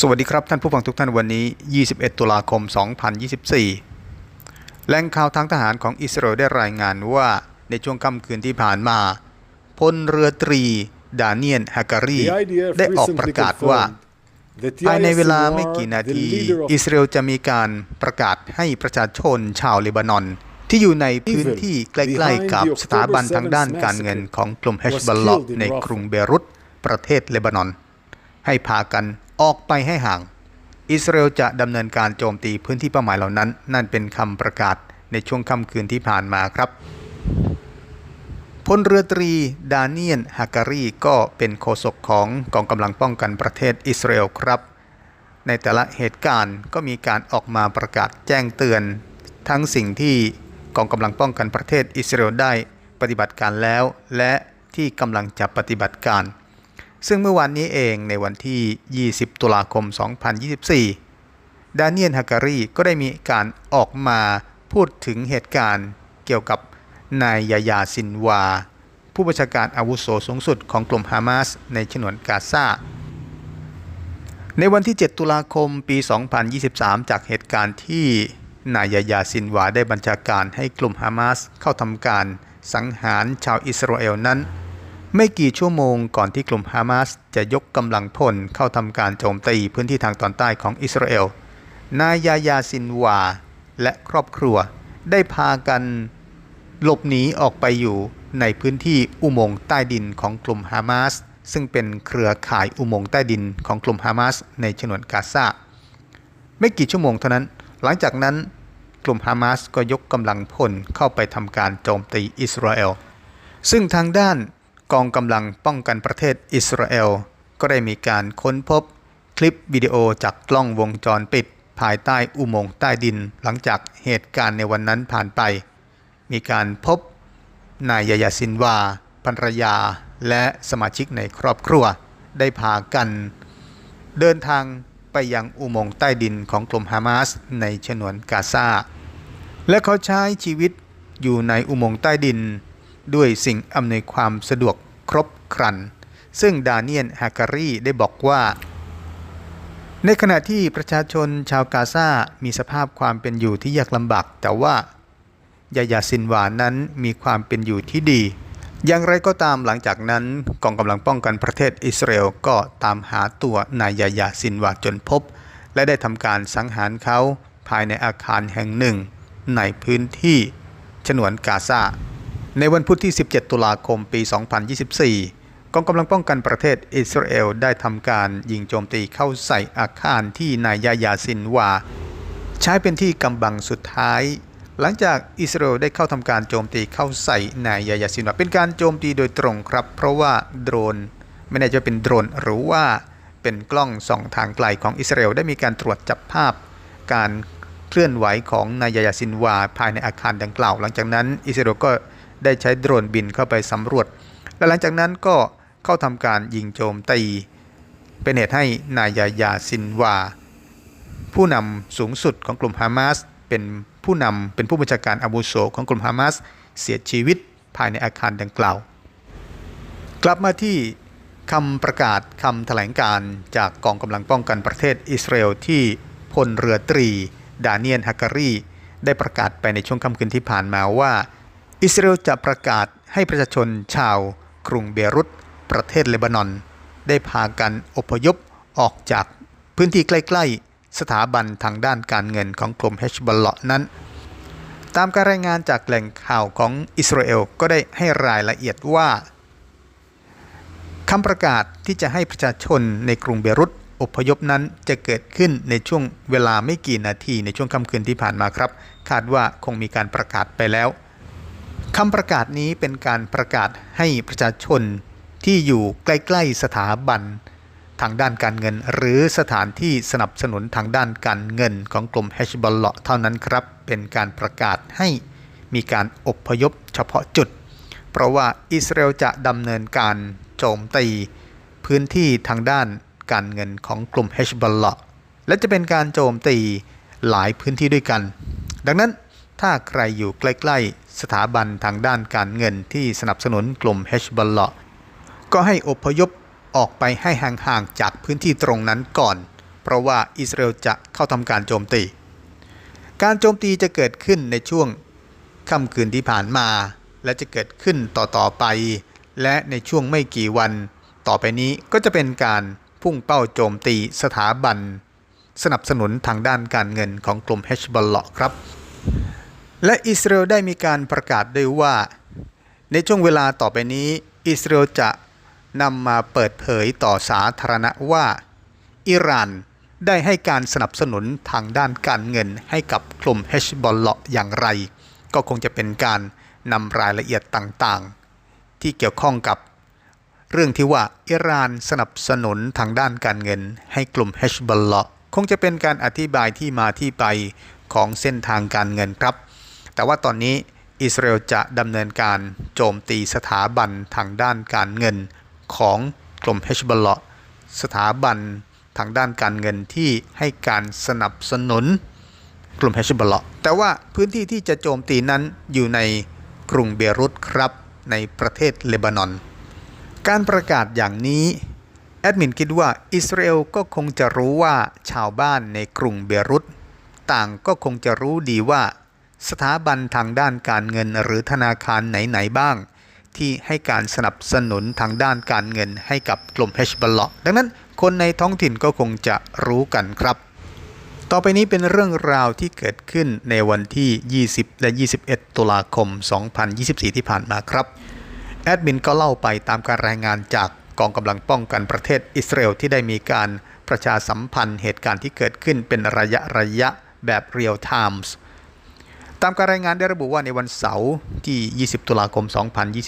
สวัสดีครับท่านผู้ฟังทุกท่านวันนี้ 21 ตุลาคม 2024 แหล่งข่าวทางทหารของอิสราเอลได้รายงานว่าในช่วงค่ำคืนที่ผ่านมาพลเรือตรี ดาเนียนฮาการี The IDF ได้ออกประกาศว่า that the ภายในเวลา ISIL ไม่กี่นา the ที leader of อิสราเอลจะมีการประกาศให้ประชาชนชาวเลบานอน ที่อยู่ในพื้นที่ใกล้ๆกับสถาบันทางด้านการเงินของกลุ่มเฮชบัลลอในกรุงเบรุตประเทศเลบานอน ให้พากัน ออกไปให้ห่าง อิสราเอลจะดำเนินการโจมตีพื้นที่เป้าหมายเหล่านั้น นั่นเป็นคำประกาศในช่วงค่ำคืนที่ผ่านมาครับพลเรือตรีดาเนียนฮาการีก็เป็นโฆษกของกองกำลังป้องกันประเทศอิสราเอลครับ ในแต่ละเหตุการณ์ก็มีการออกมาประกาศแจ้งเตือน ทั้งสิ่งที่กองกำลังป้องกันประเทศอิสราเอลได้ปฏิบัติการแล้ว และที่กำลังจะปฏิบัติการ ซึ่งเมื่อวานนี้เองในวันที่ 20 ตุลาคม 2024 ดาเนียนฮาการีก็ได้มีการออกมาพูดถึงเหตุการณ์เกี่ยวกับนายยายาซินวา ผู้บัญชาการอาวุโสสูงสุดของกลุ่มฮามาสในฉนวนกาซาในวันที่ 7 ตุลาคมปี 2023 จากเหตุการณ์ที่นายยายาซินวาได้บัญชาการให้กลุ่มฮามาสเข้าทำการสังหารชาวอิสราเอลนั้น ไม่กี่ชั่วโมงก่อนที่กลุ่มฮามาสจะยกกำลังพลเข้าทำการโจมตีพื้นที่ทางตอนใต้ของอิสราเอล นายยายาซินวา และครอบครัวได้พากันหลบหนีออกไปอยู่ในพื้นที่อุโมงค์ใต้ดินของกลุ่มฮามาสซึ่งเป็นเครือข่ายอุโมงค์ใต้ดินของกลุ่มฮามาสในฉนวนกาซา ไม่กี่ชั่วโมงเท่านั้น หลังจากนั้นกลุ่มฮามาสก็ยกกำลังพลเข้าไปทำการโจมตีอิสราเอล ซึ่งทางด้าน กองกำลังป้องกันประเทศอิสราเอล ก็ได้มีการค้นพบคลิปวิดีโอจากกล้องวงจรปิด ภายใต้อุโมงค์ใต้ดินหลังจากเหตุการณ์ในวันนั้นผ่านไป มีการพบนายยายาซินวาภรรยา และสมาชิกในครอบครัว ได้พากัน เดินทางไปยังอุโมงค์ใต้ดินของกลุ่มฮามาสในฉนวนกาซาและเขาใช้ชีวิตอยู่ในอุโมงค์ใต้ดิน ด้วยสิ่งอำนวยความสะดวกครบครัน ซึ่งดาเนียนฮาการีได้บอกว่า ในขณะที่ประชาชนชาวกาซา มีสภาพความเป็นอยู่ที่ยากลำบาก แต่ว่ายายาซินวานั้นมีความเป็นอยู่ที่ดี อย่างไรก็ตามหลังจากนั้นกองกำลังป้องกันประเทศอิสราเอลก็ตามหาตัวนายยายาซินวาจนพบ และได้ทำการสังหารเขาภายในอาคารแห่งหนึ่ง ในพื้นที่ฉนวนกาซา ในวันพุธที่ 17 ตุลาคม ปี 2024 กองกำลังป้องกันประเทศอิสราเอลได้ทำการยิงโจมตีเข้าใส่อาคารที่นายยายาซินวา ใช้เป็นที่กำบังสุดท้าย หลังจากอิสราเอลได้เข้าทำการโจมตีเข้าใส่นายยายาซินวา เป็นการโจมตีโดยตรงครับ เพราะว่าโดรน ไม่แน่ใจว่าเป็นโดรนหรือว่าเป็นกล้องส่องทางไกลของอิสราเอลได้มีการตรวจจับภาพ การเคลื่อนไหวของนายยายาซินวา ภายในอาคารดังกล่าว หลังจากนั้นอิสราเอลก็ ได้ใช้โดรนบินเข้าไปสำรวจ และหลังจากนั้นก็เข้าทำการยิงโจมตี เป็นเหตุให้นายยายาซินวา ผู้นำสูงสุดของกลุ่มฮามาสเป็นผู้นำเป็นผู้บัญชาการอาวุโสของกลุ่มฮามาสเสียชีวิตภายในอาคารดังกล่าว กลับมาที่คำประกาศคำแถลงการจากกองกำลังป้องกันประเทศอิสราเอลที่พลเรือตรี ดาเนียนฮาการีได้ประกาศไปในช่วงค่ำคืนที่ผ่านมาว่า อิสราเอลจะประกาศให้ประชาชนชาวกรุงเบรุต ประเทศเลบานอน ได้พากันอพยพออกจากพื้นที่ใกล้ๆ สถาบันทางด้านการเงินของกลุ่มเฮชบอลเลาะนั้น ตามการรายงานจากแหล่งข่าวของอิสราเอลก็ได้ให้รายละเอียดว่าคำประกาศที่จะให้ประชาชนในกรุงเบรุตอพยพนั้นจะเกิดขึ้นในช่วงเวลาไม่กี่นาทีในช่วงค่ำคืนที่ผ่านมาครับ คาดว่าคงมีการประกาศไปแล้ว คำประกาศนี้เป็นการประกาศให้ประชาชนที่อยู่ใกล้ ๆ สถาบัน ทางด้านการเงิน หรือสถานที่สนับสนุนทางด้านการเงินของกลุ่มเฮชบอลเลาะเท่านั้นครับ เป็นการประกาศให้มีการอบพยพเฉพาะจุด เพราะว่าอิสราเอลจะดำเนินการโจมตี พื้นที่ทางด้านการเงินของกลุ่มเฮชบอลเลาะและจะเป็นการโจมตีหลายพื้นที่ด้วยกัน ดังนั้นถ้าใครอยู่ใกล้ๆ สถาบันทางด้านการเงินที่สนับสนุนกลุ่มเฮชบอลเลาะก็ให้อพยพออกไปให้ห่างๆจากพื้นที่ตรงนั้นก่อน เพราะว่าอิสราเอลจะเข้าทำการโจมตี การโจมตีจะเกิดขึ้นในช่วงค่ำคืนที่ผ่านมา และจะเกิดขึ้นต่อๆไป และในช่วงไม่กี่วัน ต่อไปนี้ก็จะเป็นการพุ่งเป้าโจมตีสถาบัน สนับสนุนทางด้านการเงินของกลุ่มเฮชบอลเลาะครับ และอิสราเอลได้มีการประกาศด้วยว่า ในช่วงเวลาต่อไปนี้ อิสราเอลจะนำมาเปิดเผยต่อสาธารณะว่า อิหร่านได้ให้การสนับสนุนทางด้านการเงินให้กับกลุ่มเฮชบอลเลาะอย่างไร ก็คงจะเป็นการนำรายละเอียดต่างๆ ที่เกี่ยวข้องกับ เรื่องที่ว่าอิหร่านสนับสนุนทางด้านการเงิน ให้กลุ่มเฮชบอลเลาะคงจะเป็นการอธิบายที่มาที่ไปของเส้นทางการเงินครับ แต่ว่าตอนนี้อิสราเอลจะดำเนินการโจมตีสถาบันทางด้านการเงินของกลุ่มเฮชบอลเลาะสถาบันทางด้านการเงินที่ให้การสนับสนุนกลุ่มเฮชบอลเลาะแต่ว่าพื้นที่ที่จะโจมตีนั้นอยู่ในกรุงเบรุตครับในประเทศเลบานอน การประกาศอย่างนี้แอดมินคิดว่าอิสราเอลก็คงจะรู้ว่าชาวบ้านในกรุงเบรุตต่างก็คงจะรู้ดีว่า สถาบันทางด้านการเงินหรือธนาคารไหน ๆ บ้าง ที่ให้การสนับสนุนทางด้านการเงินให้กับกลุ่มเฮชบอลเลาะดังนั้นคนในท้องถิ่นก็คงจะรู้กันครับ ต่อไปนี้เป็นเรื่องราวที่เกิดขึ้นในวันที่ 20 และ 21 ตุลาคม 2024 ที่ผ่านมาครับ แอดมินก็เล่าไปตามการรายงานจากกองกำลังป้องกันประเทศอิสราเอลที่ได้มีการประชาสัมพันธ์เหตุการณ์ที่เกิดขึ้นเป็นระยะระยะแบบเรียลไทม์ ตามการรายงานได้ระบุว่าในวันเสาร์ที่ 20 ตุลาคม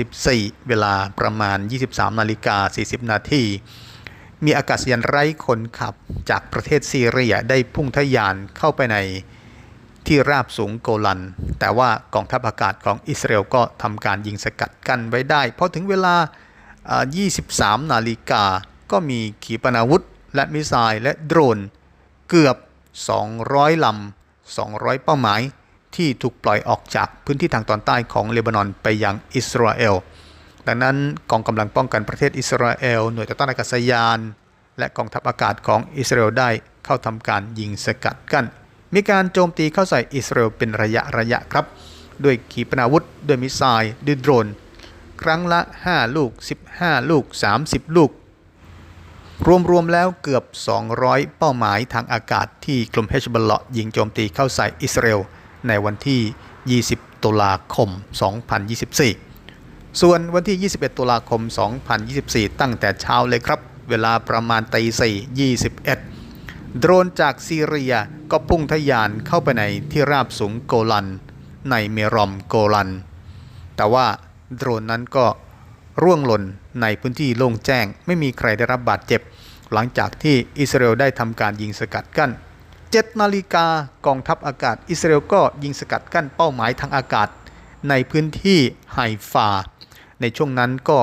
2024 เวลาประมาณ 23 นาฬิกา 40 นาที มีอากาศยานไร้คนขับจากประเทศซีเรียได้พุ่งทะยานเข้าไปในที่ราบสูงโกลัน แต่ว่ากองทัพอากาศของอิสราเอลก็ทำการยิงสกัดกั้นไว้ได้พอถึงเวลา 23 นาฬิกา ก็มีขีปนาวุธ และมิสไซล์และโดรน เกือบ 200 ลำ 200 เป้าหมาย ที่ถูกปล่อยออกจากพื้นที่ทางตอนใต้ของเลบานอนไปยังอิสราเอล ดังนั้นกองกำลังป้องกันประเทศอิสราเอล หน่วยต่อต้านอากาศยาน และกองทัพอากาศของอิสราเอลได้เข้าทำการยิงสกัดกั้น มีการโจมตีเข้าใส่อิสราเอลเป็นระยะระยะครับ ด้วยขีปนาวุธ ด้วยมิสไซล์ ด้วยโดรน ครั้งละ 5 ลูก 15 ลูก 30 ลูกรวมๆแล้วเกือบ 200 เป้าหมายทางอากาศที่กลุ่มเฮชบอลเลาะยิงโจมตีเข้าใส่อิสราเอล ในวันที่ 20 ตุลาคม 2024 ส่วนวันที่ 21 ตุลาคม 2024 ตั้งแต่เช้าเลยครับ เวลาประมาณตี4 21 โดรนจากซีเรียก็พุ่งทะยานเข้าไปในที่ราบสูงโกลัน ในเมรอมโกลัน แต่ว่าโดรนนั้นก็ร่วงหล่นในพื้นที่โล่งแจ้ง ไม่มีใครได้รับบาดเจ็บ หลังจากที่อิสราเอลได้ทำการยิงสกัดกั้น 7นาฬิกากองทัพอากาศอิสราเอลก็ยิงสกัดกั้นเป้าหมายทางอากาศในพื้นที่ไฮฟา ในช่วงนั้นก็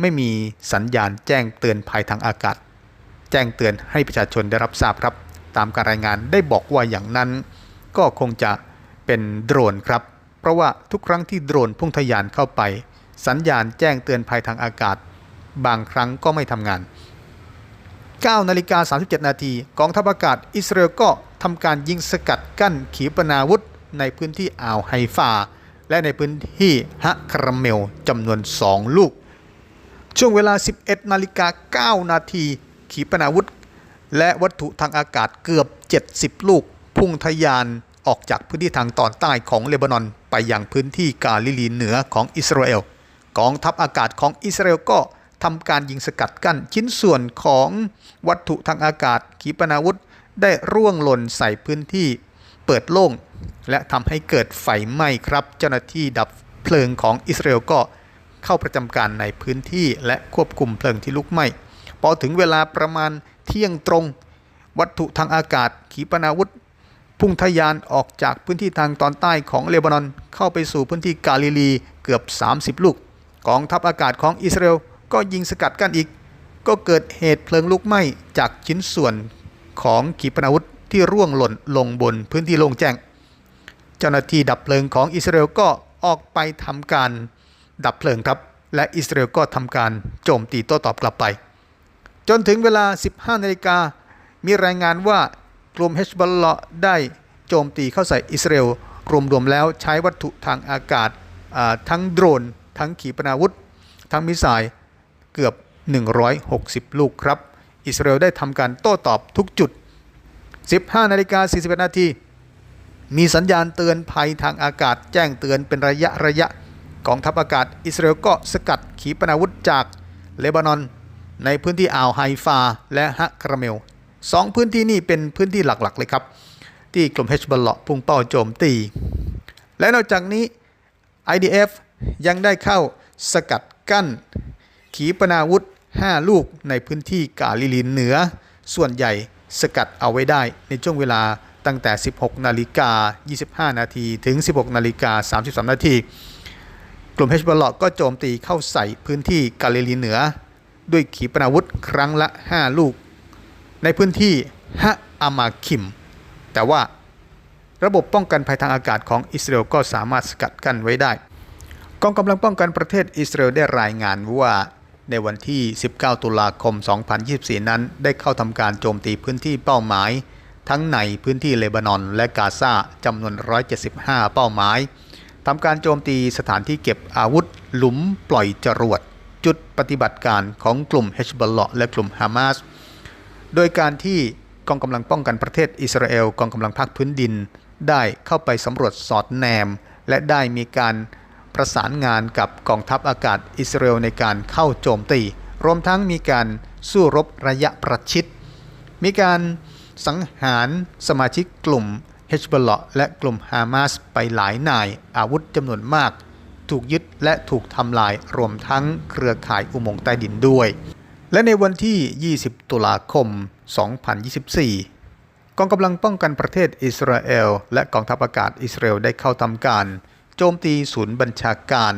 ไม่มีสัญญาณแจ้งเตือนภัยทางอากาศ แจ้งเตือนให้ประชาชนได้รับทราบครับ ตามการรายงานได้บอกว่าอย่างนั้น ก็คงจะเป็นโดรนครับ เพราะว่าทุกครั้งที่โดรนพุ่งทะยานเข้าไป สัญญาณแจ้งเตือนภัยทางอากาศ บางครั้งก็ไม่ทำงาน9นาฬิกา37 นาทีกองทัพอากาศอิสราเอลก็ ทำการยิงสกัดกั้นขีปนาวุธในพื้นที่อ่าวไฮฟา และในพื้นที่ฮะคาราเมลจำนวน 2 ลูก ช่วงเวลา 11 นาฬิกา 9 นาทีขีปนาวุธ และวัตถุทางอากาศเกือบ 70 ลูก พุ่งทะยานออกจากพื้นที่ทางตอนใต้ของเลบานอน ไปยังพื้นที่กาลิลีเหนือของอิสราเอลกองทัพอากาศของอิสราเอลก็ทำการยิงสกัดกั้นชิ้นส่วนของวัตถุทางอากาศขีปนาวุธ ได้ร่วงหล่นใส่พื้นที่เปิดโล่ง และทำให้เกิดไฟไหม้ครับ เจ้าหน้าที่ดับเพลิงของอิสราเอลก็เข้าประจำการในพื้นที่และควบคุมเพลิงที่ลุกไหม้พอถึงเวลาประมาณเที่ยงตรง วัตถุทางอากาศ ขีปนาวุธ พุ่งทะยานออกจากพื้นที่ทางตอนใต้ของเลบานอน เข้าไปสู่พื้นที่กาลิลีเกือบ 30 ลูกกองทัพอากาศของอิสราเอลก็ยิงสกัดกันอีก ก็เกิดเหตุเพลิงลุกไหม้จากชิ้นส่วน ของขีปนาวุธที่ร่วงหล่นลงบนพื้นที่โล่งแจ้ง เจ้าหน้าที่ดับเพลิงของอิสราเอลก็ออกไปทำการดับเพลิงครับ และอิสราเอลก็ทำการโจมตีโต้ตอบกลับไป จนถึงเวลา 15นาฬิกามีรายงานว่ากลุ่มเฮชบอลเลาะได้โจมตีเข้าใส่อิสราเอลรวมๆแล้วใช้วัตถุทางอากาศทั้งโดรน ทั้งขีปนาวุธ ทั้งมิสไซล์เกือบ 160 ลูกครับ อิสราเอลได้ทำการโต้ตอบทุกจุด 15นาฬิกา41นาทีมีสัญญาณเตือนภัยทางอากาศแจ้งเตือนเป็นระยะระยะกองทัพอากาศอิสราเอลก็สกัดขีปนาวุธจากเลบานอน ในพื้นที่อ่าวไฮฟาและฮะคราเมลสองพื้นที่นี้เป็นพื้นที่หลักๆเลยครับ ที่กลุ่มเฮชบอลเลาะพุ่งเป้าโจมตี และนอกจากนี้ IDF ยังได้เข้าสกัดกั้น ขีปนาวุธ 5 ลูกในพื้นที่กาลิลีนเหนือ ส่วนใหญ่สกัดเอาไว้ได้ในช่วงเวลาตั้งแต่ 16 นาฬิกา 25 นาที ถึง 16 นาฬิกา 33 นาที กลุ่มเฮชบอลลาะก็โจมตีเข้าใส่พื้นที่กาลิลีนเหนือ ด้วยขีปนาวุธครั้งละ 5 ลูก ในพื้นที่ฮะอามาคิม แต่ว่าระบบป้องกันภัยทางอากาศของอิสราเอลก็สามารถสกัดกั้นไว้ได้ กองกำลังป้องกันประเทศอิสราเอลได้รายงานว่า ในวันที่ 19 ตุลาคม 2024 นั้น ได้เข้าทำการโจมตีพื้นที่เป้าหมาย ทั้งในพื้นที่เลบานอนและกาซาจำนวน 175 เป้าหมายทำการโจมตีสถานที่เก็บอาวุธ หลุมปล่อยจรวด จุดปฏิบัติการของกลุ่มเฮชบอลเลาะและกลุ่มฮามาสโดยการที่กองกำลังป้องกันประเทศอิสราเอลกองกำลังภาคพื้นดิน ได้เข้าไปสำรวจสอดแนม และได้มีการ ประสานงานกับกองทัพอากาศอิสราเอลในการเข้าโจมตี รวมทั้งมีการสู้รบระยะประชิด มีการสังหารสมาชิกกลุ่มเฮชบลเลและกลุ่มฮามาสไปหลายนาย อาวุธจำนวนมาก ถูกยึดและถูกทำลายรวมทั้งเครือข่ายอุโมงค์ใต้ดินด้วย และในวันที่ 20 ตุลาคม 2024 กองกำลังป้องกันประเทศอิสราเอลและกองทัพอากาศอิสราเอลได้เข้าทำการ โจมตีศูนย์บัญชาการ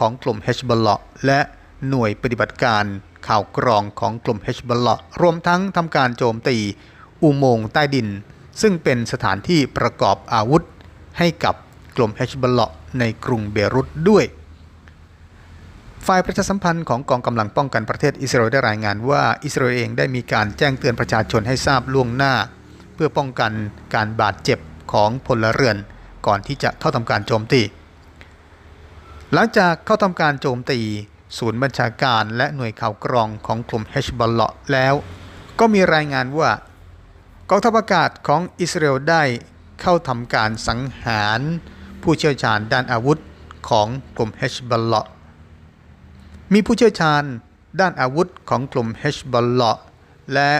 ของกลุ่มเฮชบอลเลาะและหน่วยปฏิบัติการข่าวกรองของกลุ่มเฮชบอลเลาะรวมทั้งทำการโจมตีอุโมงค์ใต้ดิน ซึ่งเป็นสถานที่ประกอบอาวุธให้กับกลุ่มเฮชบอลเลาะในกรุงเบรุตด้วยฝ่ายประชาสัมพันธ์ของกองกำลังป้องกันประเทศอิสราเอลได้รายงานว่าอิสราเอลเองได้มีการแจ้งเตือนประชาชนให้ทราบล่วงหน้า เพื่อป้องกันการบาดเจ็บของพลเรือน ก่อนที่จะเข้าทำการโจมตี หลังจากเข้าทำการโจมตี ศูนย์บัญชาการและหน่วยข่าวกรองของกลุ่มเฮชบอลเลาะแล้ว ก็มีรายงานว่ากองทัพอากาศของอิสราเอลได้เข้าทำการสังหาร ผู้เชี่ยวชาญด้านอาวุธของกลุ่มเฮชบอลเลาะมีผู้เชี่ยวชาญด้านอาวุธของกลุ่มเฮชบอลเลาะและ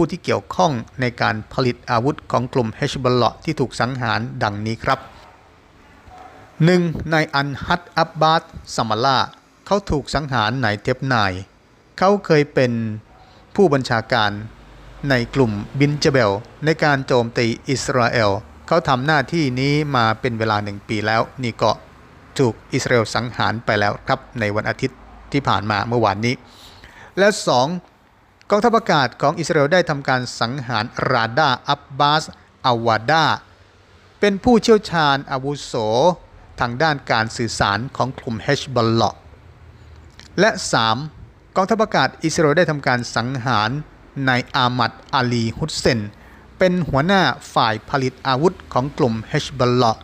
ผู้ที่เกี่ยวข้องในการผลิตอาวุธของกลุ่มเฮชบอลเลาะที่ถูกสังหารดังนี้ครับ 1. นายอันฮัตอับบาสซัมาลาเขาถูกสังหารในเทปนาย เขาเคยเป็นผู้บัญชาการในกลุ่มบินเจเบล ในการโจมตีอิสราเอล เขาทำหน้าที่นี้มาเป็นเวลาหนึ่งปีแล้วนี่ก็ถูกอิสราเอลสังหารไปแล้วครับในวันอาทิตย์ที่ผ่านมาเมื่อวานนี้ และ 2. กองทัพอากาศของอิสราเอลได้ทำการสังหารราดาอับบาสอาวาดาเป็นผู้เชี่ยวชาญอาวุโส ทางด้านการสื่อสารของกลุ่มเฮชบอลเลาะและ 3. กองทัพอากาศอิสราเอลได้ทำการสังหารนายอามัดอาลีฮุสเซน เป็นหัวหน้าฝ่ายผลิตอาวุธของกลุ่มเฮชบอลเลาะ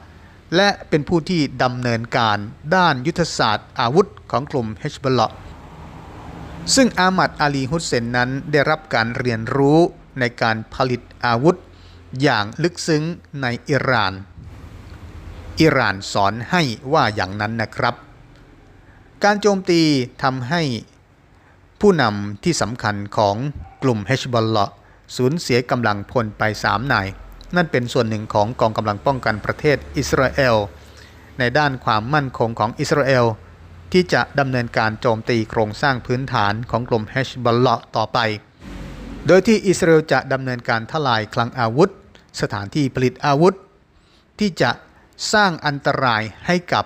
และเป็นผู้ที่ดำเนินการด้านยุทธศาสตร์อาวุธของกลุ่มเฮชบอลเลาะ ซึ่งอามัดอาลีฮุสเซนนั้นได้รับการเรียนรู้ในการผลิตอาวุธ อย่างลึกซึ้งในอิหร่าน อิหร่านสอนให้ว่าอย่างนั้นนะครับ การโจมตีทำให้ผู้นำที่สำคัญของกลุ่มเฮชบอลเลาะสูญเสียกำลังพลไป3นาย นั่นเป็นส่วนหนึ่งของกองกำลังป้องกันประเทศอิสราเอล ในด้านความมั่นคงของอิสราเอล ที่จะดำเนินการโจมตีโครงสร้างพื้นฐานของกลุ่มเฮชบอลเลาะต่อไป โดยที่อิสราเอลจะดำเนินการทลายคลังอาวุธ สถานที่ผลิตอาวุธ ที่จะสร้างอันตรายให้กับ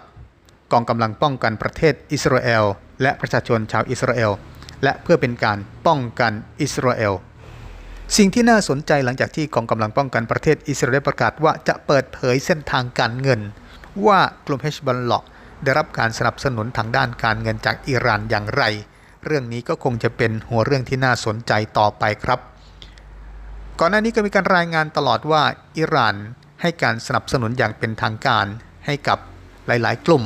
กองกำลังป้องกันประเทศอิสราเอลและประชาชนชาวอิสราเอลและเพื่อเป็นการป้องกันอิสราเอลสิ่งที่น่าสนใจหลังจากที่กองกำลังป้องกันประเทศอิสราเอลประกาศว่าจะเปิดเผยเส้นทางการเงิน ว่ากลุ่มเฮชบอลเลาะ ได้รับการสนับสนุนทางด้านการเงินจากอิหร่านอย่างไร เรื่องนี้ก็คงจะเป็นหัวเรื่องที่น่าสนใจต่อไปครับ ก่อนหน้านี้ก็มีการรายงานตลอดว่าอิหร่านให้การสนับสนุนอย่างเป็นทางการ ให้กับหลาย ๆ กลุ่ม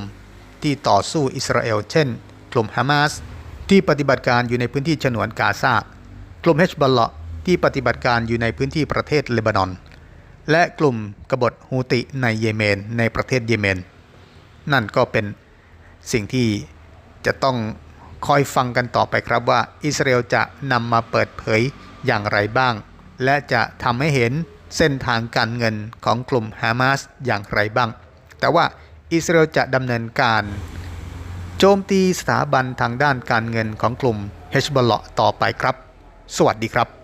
ที่ต่อสู้อิสราเอลเช่น กลุ่มฮามาสที่ปฏิบัติการอยู่ในพื้นที่ฉนวนกาซากลุ่มเฮชบอลเลาะที่ปฏิบัติการอยู่ในพื้นที่ประเทศเลบานอน และกลุ่มกบฏฮูติในเยเมน ในประเทศเยเมน นั่นก็เป็นสิ่งที่จะต้องคอยฟังกันต่อไปครับว่า อิสราเอลจะนำมาเปิดเผยอย่างไรบ้าง และจะทำให้เห็นเส้นทางการเงินของกลุ่มฮามาสอย่างไรบ้าง แต่ว่าอิสราเอลจะดำเนินการโจมตีสถาบันทางด้านการเงินของกลุ่มเฮชบอลเลาะต่อไปครับ สวัสดีครับ